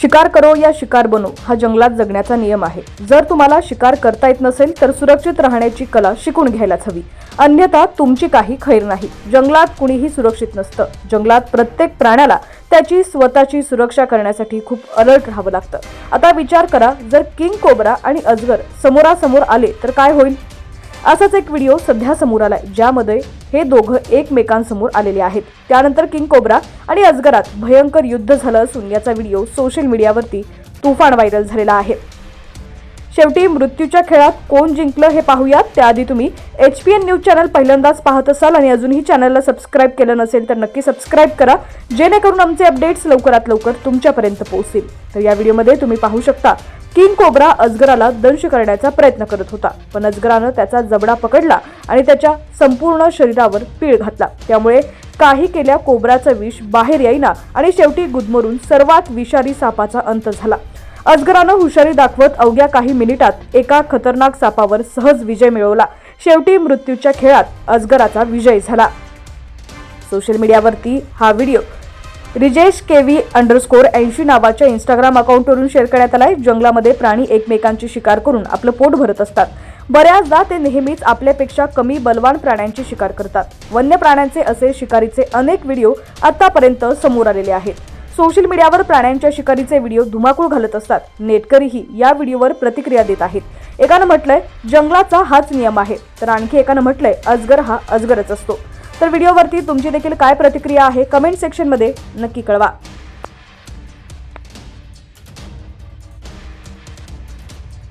शिकार करो या शिकार बनो हा जंगलात जगण्याचा नियम आहे. जर तुम्हाला शिकार करता येत नसेल तर सुरक्षित राहण्याची कला शिकून घ्यायलाच हवी. अन्यथा तुमची काही खैर नाही. जंगलात कुणीही सुरक्षित नसतं. जंगलात प्रत्येक प्राण्याला त्याची स्वतःची सुरक्षा करण्यासाठी खूप अलर्ट राहावं लागतं. आता विचार करा जर किंग कोबरा आणि अजगर समोरासमोर आले तर काय होईल? असाच एक व्हिडिओ सध्या समोर आलाय ज्यामध्ये हे दोघं एकमेकांसमोर आलेले आहेत. त्यानंतर किंग कोब्रा आणि अजगरात भयंकर युद्ध झालं असून याचा व्हिडिओ सोशल मीडियावरती तुफान व्हायरल झालेला आहे. शेवटी मृत्यूच्या खेळात कोण जिंकलं हे पाहूयात. त्याआधी तुम्ही H P N news channel पहिल्यांदाच पाहत असाल आणि अजूनही चॅनलला सबस्क्राईब केलं नसेल तर नक्की सबस्क्राईब करा जेणेकरून आमचे अपडेट्स लवकरात लवकर तुमच्यापर्यंत पोहोचतील. तर या व्हिडिओमध्ये तुम्ही पाहू शकता किंग कोब्रा अजगराला दंश करण्याचा प्रयत्न करत होता. पण अजगरानं त्याचा जबडा पकडला आणि त्याच्या संपूर्ण शरीरावर पीळ घातला. त्यामुळे काही केल्या कोब्राचं विष बाहेर येईना आणि शेवटी गुदमरून सर्वात विषारी सापाचा अंत झाला. अजगरानं हुशारी दाखवत अवघ्या काही मिनिटात एका खतरनाक सापावर सहज विजय मिळवला. शेवटी मृत्यूच्या खेळात अजगराचा विजय झाला. सोशल मीडियावरती हा व्हिडिओ रिजेश केव्ही अंडरस्कोर ऐंशी नावाच्या इंस्टाग्राम अकाउंटवरून शेअर करण्यात आलाय. जंगलामध्ये प्राणी एकमेकांची शिकार करून आपलं पोट भरत असतात. बऱ्याचदा ते नेहमीच आपल्यापेक्षा कमी बलवान प्राण्यांची शिकार करतात. वन्य प्राण्यांचे असे शिकारीचे अनेक व्हिडिओ आतापर्यंत समोर आलेले आहेत. सोशल मीडियावर प्राण्यांच्या शिकारीचे व्हिडिओ धुमाकूळ घालत असतात. नेटकरीही या व्हिडिओवर प्रतिक्रिया देत आहेत. एकानं म्हटलंय जंगलाचा हाच नियम आहे. तर आणखी एकानं म्हटलंय अजगर हा अजगरच असतो. तर व्हिडिओवरती तुमची देखील काय प्रतिक्रिया आहे कमेंट सेक्शनमध्ये नक्की कळवा.